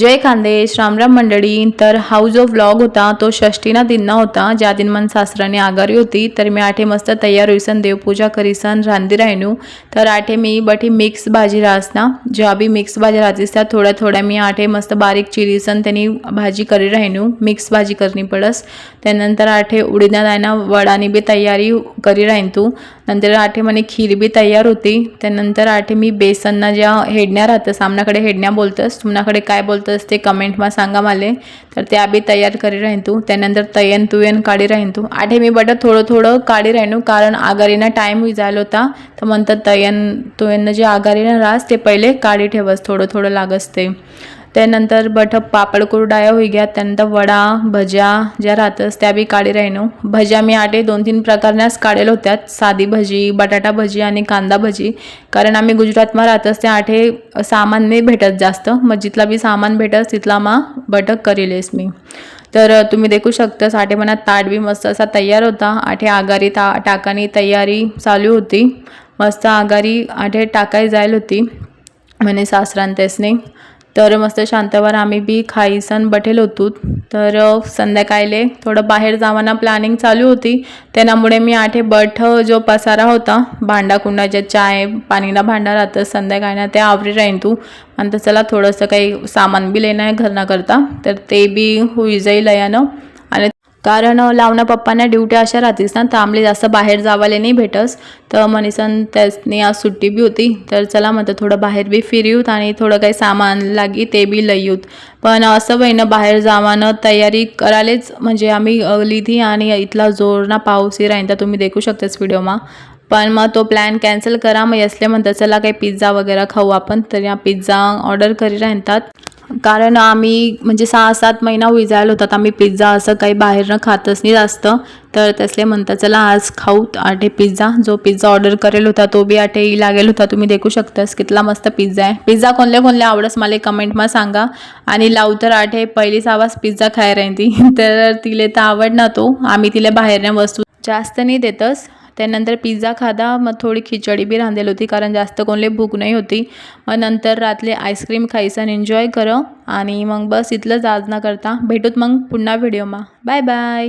जय खानदेश रामराम मंडळी. तर हा जो व्लॉग होता तो षष्टीना दिनना होता. ज्या दिन मन सासराने आगारी होती तर मी आठे मस्त तयार होईसन देवपूजा करीसन रांदी राहिनू. तर आठे मी बठी मिक्स भाजी रासना. जेव्हा बी मिक्स भाजी राहतीस त्या थोड्या थोड्या मी आठे मस्त बारीक चिरीसन त्यांनी भाजी करी राहिनू. मिक्स भाजी करणी पडस. त्यानंतर आठे उडीना दायना वडानी बी तयारी करी राहीन तू नंतर आठे म्हणे खीर बी तयार होती. त्यानंतर आठे मी बेसनना ज्या हेडण्या राहतं सामनाकडे हेडण्या बोलतस तुमनाकडे काय बोलतं बोलतस ते कमेंटમાં सांगा माले. तर ते आम्ही तयार करी राहीन तू त्यानंतर तयन तुयन काढी राहीन तू आठे मी बट थोडं थोडं काढी राहीन कारण आघारीना टाईम विजायला होता. तर म्हणतात तयन तुयन जे आघारीनं रास ते पहिले काढी ठेवस थोडं थोडं लागस ते. त्यानंतर बट पापड कुरडाया होई गया त्यानंतर वडा भज्या ज्या राहतस त्या बी काढी राहिनो. भज्या मी आटे दोन तीन प्रकारण्यास काढेल होत्या साधी भजी बटाटा भजी आणि कांदा भजी. कारण आम्ही गुजरातमा राहतस त्या आठे सामान नाही भेटत जास्त. मग जिथला बी सामान भेटत तिथला मा बटक करीलेस मी. तर तुम्ही देखू शकता आठे मनात ताट बी मस्त असा तयार होता. आठे आगारी ता टाकानी तयारी चालू होती. मस्त आगारी आठे टाकाय जायला होती. म्हणे सासरांतेसने तर मस्त शांतवर आम्ही बी खाईसन बठेल होतो. तर संध्याकाळले थोडं बाहेर जावाना प्लॅनिंग चालू होती. त्यामुळे मी आठे बठ जो पसारा होता भांडा जे चाय पाणीना भांडा राहतं संध्याकाळना ते आवरी राहीन तू. आणि चला थोडंसं काही सामान बी लेणं आहे घरना करता. तर ते बी होई जाईल यानं कारण लावणं पप्पांना ड्युट्या अशा राहतीस ना तर आम्ही जास्त बाहेर जावाले नाही भेटस. तर मनीसन त्यासनी आज सुट्टी बी होती. तर चला म्हणतं थोडं बाहेर बी फिरूत आणि थोडं काही सामान लागी ते बी लयूत पण असं बहिणं बाहेर जावानं तयारी करालेच. म्हणजे आम्ही लिधी आणि इथला जोरना पाऊसही राहीन तर तुम्ही देखू शकतेस व्हिडिओमा. पण मग तो प्लॅन कॅन्सल करा. मग असले म्हणतात चला काही पिझ्झा वगैरे खाऊ आपण. तर या पिझ्झा ऑर्डर करी राहतात. कारण आम्ही म्हणजे सहा सात महिना विजायला होतात. आम्ही पिझ्झा असं काही बाहेरनं खातच नाही जास्त. तर तसले म्हणतात चला आज खाऊ आठे पिझ्झा जो पिझ्झा ऑर्डर करेल होता तो बी आठे लागेल होता. तुम्ही देखू शकतास कितला मस्त पिझ्झा आहे. पिझ्झा कोणले कोणले आवडस मला कमेंटमा सांगा. आणि लावू तर आठे पहिलीच आवाज पिझ्झा खाय ती. तर तिले तर आवड ना तो. आम्ही तिला बाहेरच्या वस्तू जास्त नाही देतस. त्यानंतर पिझ्झा खादा मग थोडी खिचडी बी रांधेल होती कारण जास्त कोणले भूक नाही होती. मग नंतर रातले आईस्क्रीम खायचं आणि एन्जॉय कर. आणि मग बस इथलंच आज ना करता. भेटूत मग पुन्हा व्हिडिओमा बाय बाय.